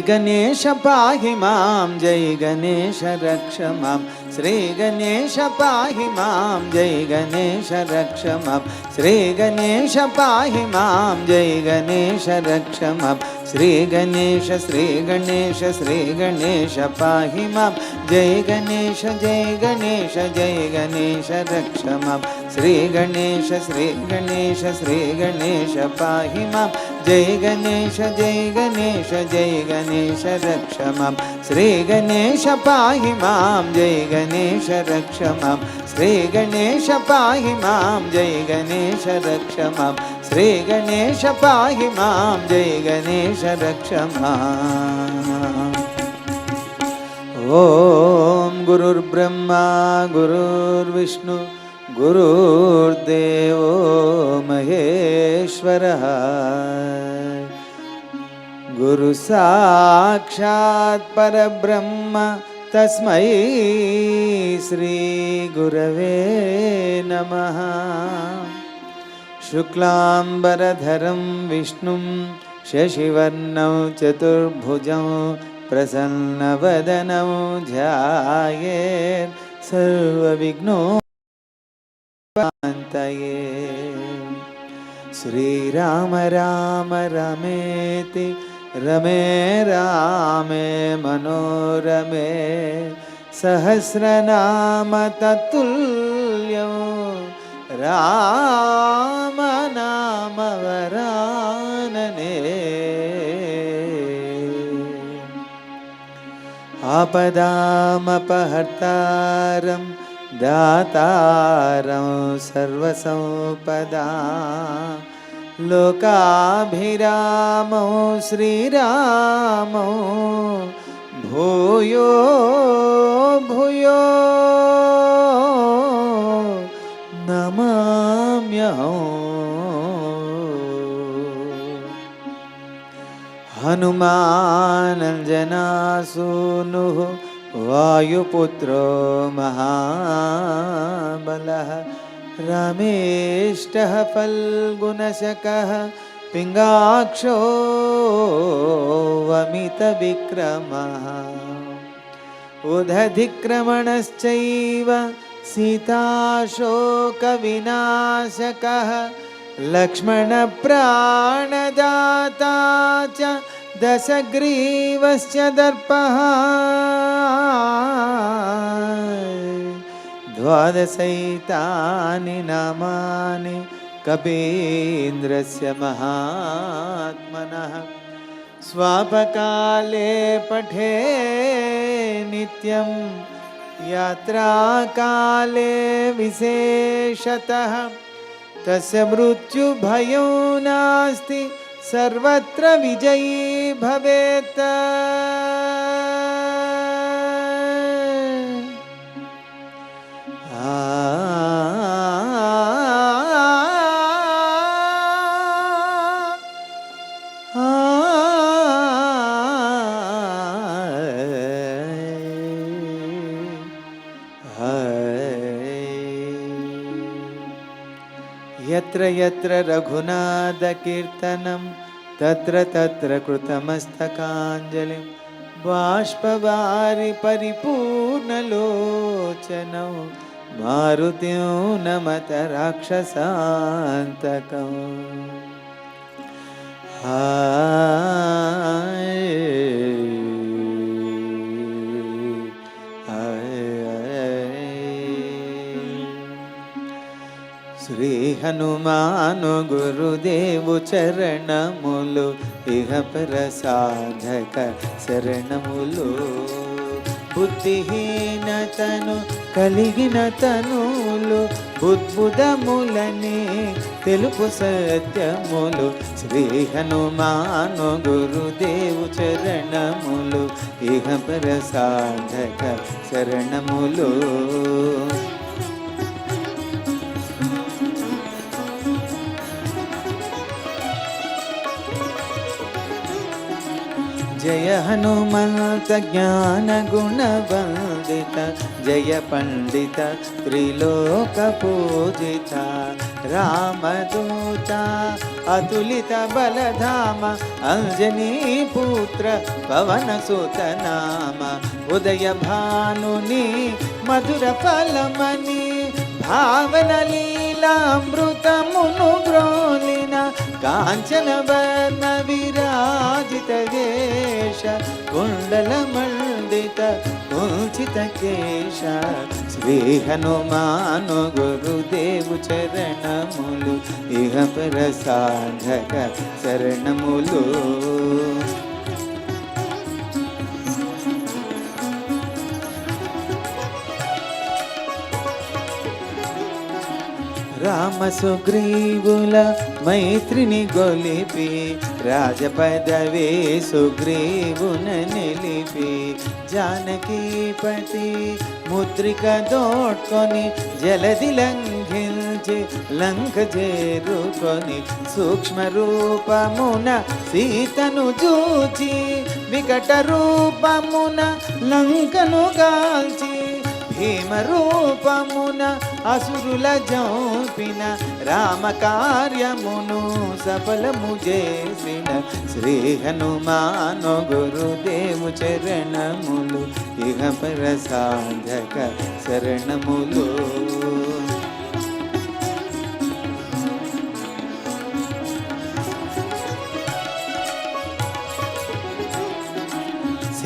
श्रीगणेश पाहि माँ, जय गणेश रक्ष माँ। श्रीगणेश पाहि माँ, जय गणेश रक्ष माँ। श्रीगणेश पाहि माँ, जय गणेश रक्ष माँ। श्रीगणेश श्रीगणेश श्रीगणेश पाहि माँ। जय गणेश जय गणेश जय गणेश रक्ष माँ। श्रीगणेश श्रीगणेश श्रीगणेश पाहि माँ। जय गणेश जय गणेश जय गणेश रक्ष माँ। श्रीगणेश पाहि माँ, जय गणेश रक्ष माँ। श्रीगणेश पाहि माँ, जय गणेश रक्ष माँ। श्रीगणेश पाहि माँ, जय गणेश रक्ष माम् ॐ गुरुर्ब्रह्मा, गुरुर्विष्णु। गुरुर्देवो महेश्वरः गुरुसाक्षात् परब्रह्म तस्मै श्रीगुरवे नमः। शुक्लाम्बरधरं विष्णुं शशिवर्णं चतुर्भुजं प्रसन्नवदनं ध्यायेत्। सर्वविघ्नो श्रीराम राम रमेति रमे रामे मनोरमे सहस्रनाम तत्तुल्यं राम नाम वरानने आपदामपहर्तारं दातारं सर्वसम्पदा। लोकाभिरामो श्रीरामो। भूयो भूयो। नमाम्यहम् हनुमानञ्जनासूनुः वायुपुत्रो महाबलः रमेष्टः फल्गुणशकः पिङ्गाक्षो वमितविक्रमः उदधिक्रमणश्चैव सीताशोकविनाशकः लक्ष्मणप्राणदाता च दशग्रीवश्च दर्पः द्वादशैतानि नामानि कपीन्द्रस्य महात्मनः। स्वापकाले पठे नित्यं। यात्राकाले विशेषतः। तस्य मृत्युभयो नास्ति। सर्वत्र विजयी भवेत्। यत्र यत्र रघुनाथकीर्तनं तत्र तत्र कृतमस्तकाञ्जलिं बाष्पवारि परिपूर्णलोचनौ मारुतिं नमत राक्षसान्तकम् శ్రీ హనుమాను గురుదేవు చరణములు ఇహ ప్రసాధక శరణములు. బుద్ధిహీనతను కలిగిన తనులు బుద్బుదములని తెలుపు సత్యములు. శ్రీ హనుమాను గురుదేవు చరణములు ఇహ ప్రసాధక శరణములు. जय हनुमन्त ज्ञानगुणवन्दित जय पण्डित त्रिलोकपूजिता रामदूता अतुलित बलधाम। अञ्जनी पुत्र पवनसुतनाम उदय भानुनि कांचन भावनलीलामृतमुनुग्रोलिन विराजित భానుని మధుర ఫలమని భావన లీలామృతమును గ్రోలిన కాంచన వర్ణ విరాజిత రామ సుగ్రీవుల మైత్రిని గొలిపి రాజపదవే సుగ్రీవున నిలిపి జానకీపతి ముద్రిక దోడ్కొని జలది లంఘించి లంక చేరుకొని సూక్ష్మ రూపమున సీతను చూచి వికట రూపమున లంకను కాల్చి భీమ రూపమున అసురుల జోపిన రామ కార్యమును సఫలము చేసిన శ్రీ హనుమాను గురుదేవు చరణములు ఇహ పర సాధక శరణములు.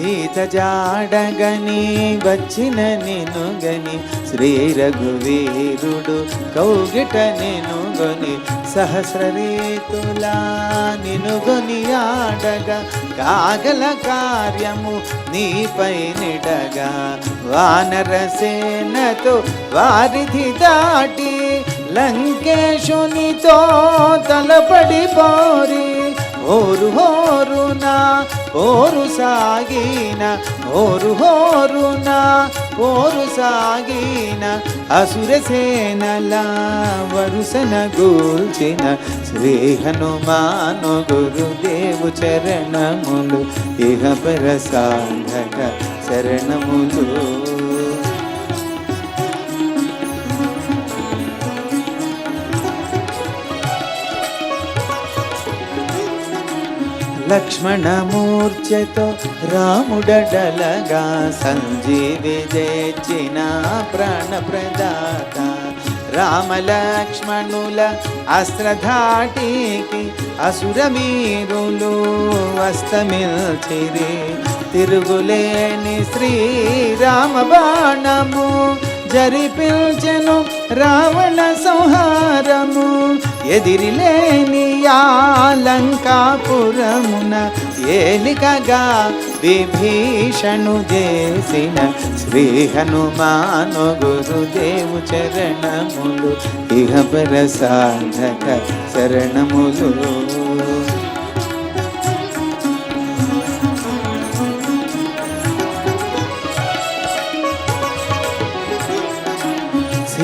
సీత జాడగని వచ్చిన నేను గని శ్రీ రఘువీరుడు కౌగిట నేను గొని సహస్ర రీతులా నినుగొని ఆడగా కాగల కార్యము నీపై నిడగా. వానర సేనతో వారిధి దాటి లంకేశునితో తలపడి పోరి. ఓరు హోరునా ఓరు సాగిన ఓరు హోరున ఓరు సాగిన అసుర సేనల వరుసన గూల్చిన శ్రీ హనుమాను గురుదేవు చరణములు ఇహ పర సాధక శరణములు లక్ష్మణమూర్చతో రాముడడలగా సంజీవి తెచ్చిన ప్రాణ ప్రదాత రామ లక్ష్మణుల అస్త్రధాటికి అసురవీరులు అస్తమిల్చిరి తిరుగులేని శ్రీరామ బాణము జరిపించెను రావణ సంహారము. ఎదిరిలేని ఆ ఏలికగా విభీషణు చేసిన శ్రీ హనుమాను గురుదేవు చరణములు ఇహ పర సాధక శరణములు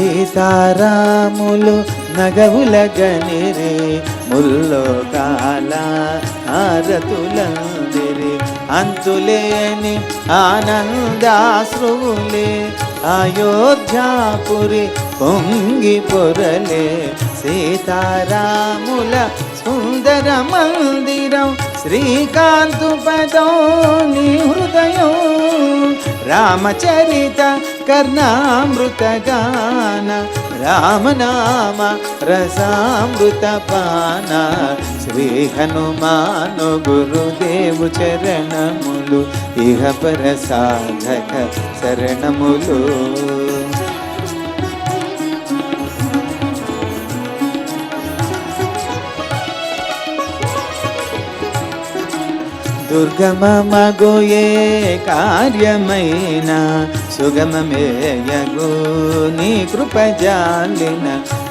సీతారాములు నగవుల గనిరి ముల్లో కాల హారతులందిరి. అంతులేని ఆనందాశ్రువులే అయోధ్యాపురి పొంగి పొరలే. సీతారాముల సుందర మందిరం శ్రీకాంతు పదం హృదయం రామచరిత కర్ణామృత గాన రామనామ రసామృత పాన శ్రీ హనుమాను గురుదేవు చరణములు ఇహ పర సాధక శరణములు దుర్గమమగుయే కార్యమైన సుగమమేయగు నీ కృపజాలిన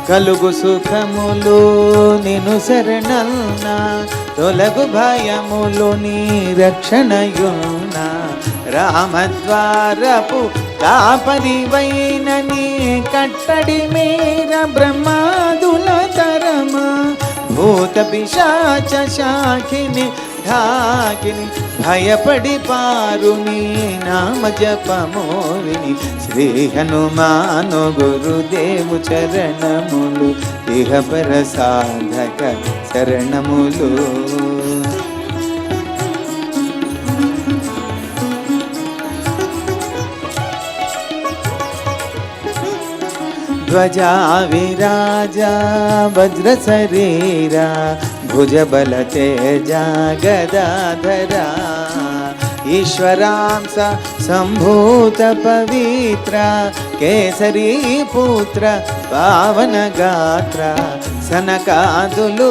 కలుగు సుఖములు నిను శరణల్న తొలగు భయములు నీ రక్షణయున్న. రామద్వారపు కాపరివైన నీ కట్టడి మీర బ్రహ్మాదుల తరమా భూత పిశాచ శాఖిని ఢాకిని భయపడి పారు నీ నామ జపమోవిని. శ్రీ హనుమాను గురుదేవు చరణములు ఇహపర సాధక శరణములు ధ్వజా విరాజా వజ్ర శరీరా భుజబల తేజ గదాధరా ఈశ్వరాంస సంభూత పవిత్ర కేసరీ పుత్ర పావన గాత్ర సనకాదులు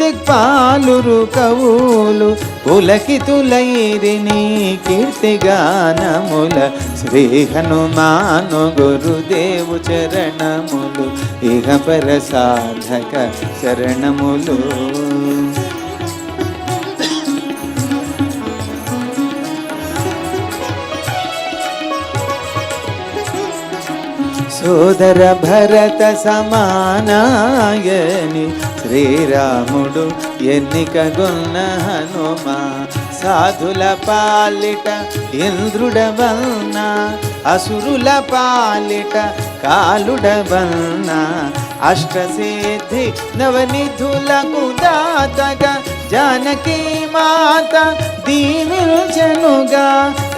బ్రహ్మాది దేవతలు శారద నారద ఆదిశేషులు దిక్పాలురు కవులు పులకితులైరిని కీర్తిగానముల శ్రీ హనుమాను గురుదేవు చరణములు ఇహ పర సాధక శరణములు సోదర భరత సమానాయని శ్రీరాముడు ఎన్నికగొన్న హనుమ సాధుల పాలిట ఇంద్రుడవల్న అసురుల పాలిట కాలుడవల్న అష్టసిద్ధి నవనిధులకు దాతగా జానకి మాత దీవించనుగా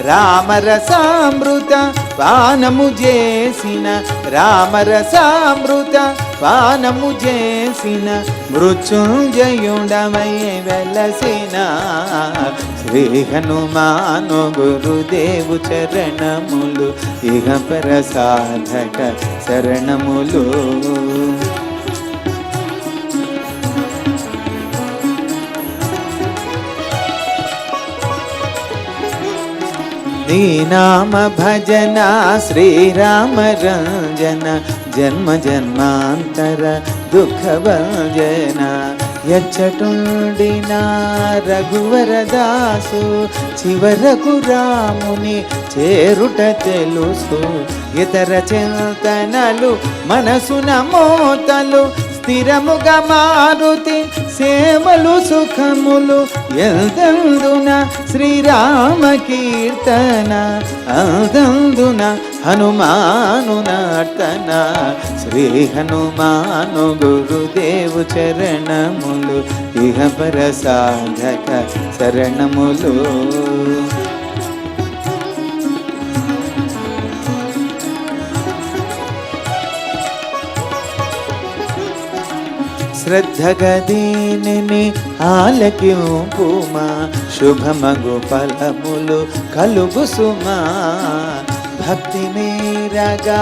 రామరసామృత పానము చేసిన రామరసామృత పానము చేసిన మృత్యుంజయుడమై వెలసిన శ్రీ హనుమాను గురుదేవు చరణములు ఇహ పర సాధక శరణములు. నీ నామ భజన శ్రీరామ రంజన జన్మ జన్మాంతర దుఃఖ భంజన ఎచ్చటుండిన రఘువర చివరకు రాముని చేరుట తెలుసు ఇతర చింతనలు మనసున మోతలు స్థిరముగా మారుతి సేవలు సుఖములు ఎల్దందున శ్రీరామ కీర్తన అల్దందున హనుమాను నర్తన శ్రీ హనుమాను గురుదేవు చరణములు ఇహ పర సాధక శరణములు శ్రద్ధగా దీనిని ఆలకింపుమా శుభమగు ఫలములు కలుగు సుమా భక్తి మీరగా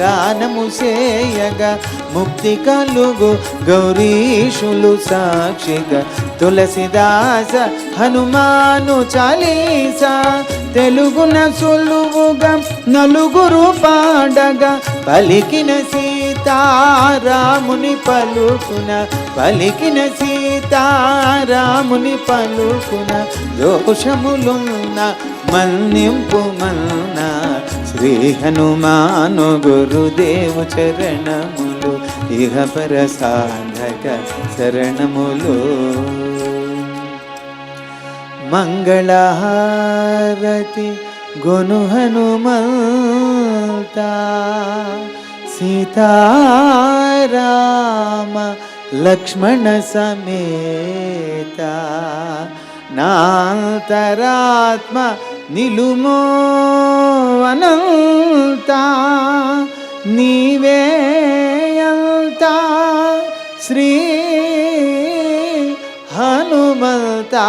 గానము చేయగా ముక్తి కలుగు గౌరీషులు సాక్షిగా. తులసిదాస హనుమాను చాలీసా తెలుగున సులువుగా నలుగురు పాడగా పలికిన సీతారాముని పలుకున పలికిన సీతారాముని పలుకున దోషములున్న మన్నింపు మన్న శ్రీ హనుమాను గురుదేవు చరణములు ఇహ పర సాధక శరణములు మంగళహారతి గొను హనుమంతా. సీతారామ లక్ష్మణ సమేత నాంతరాత్మ నిలుమో అనంత నీవేయంత శ్రీ హనుమంతా.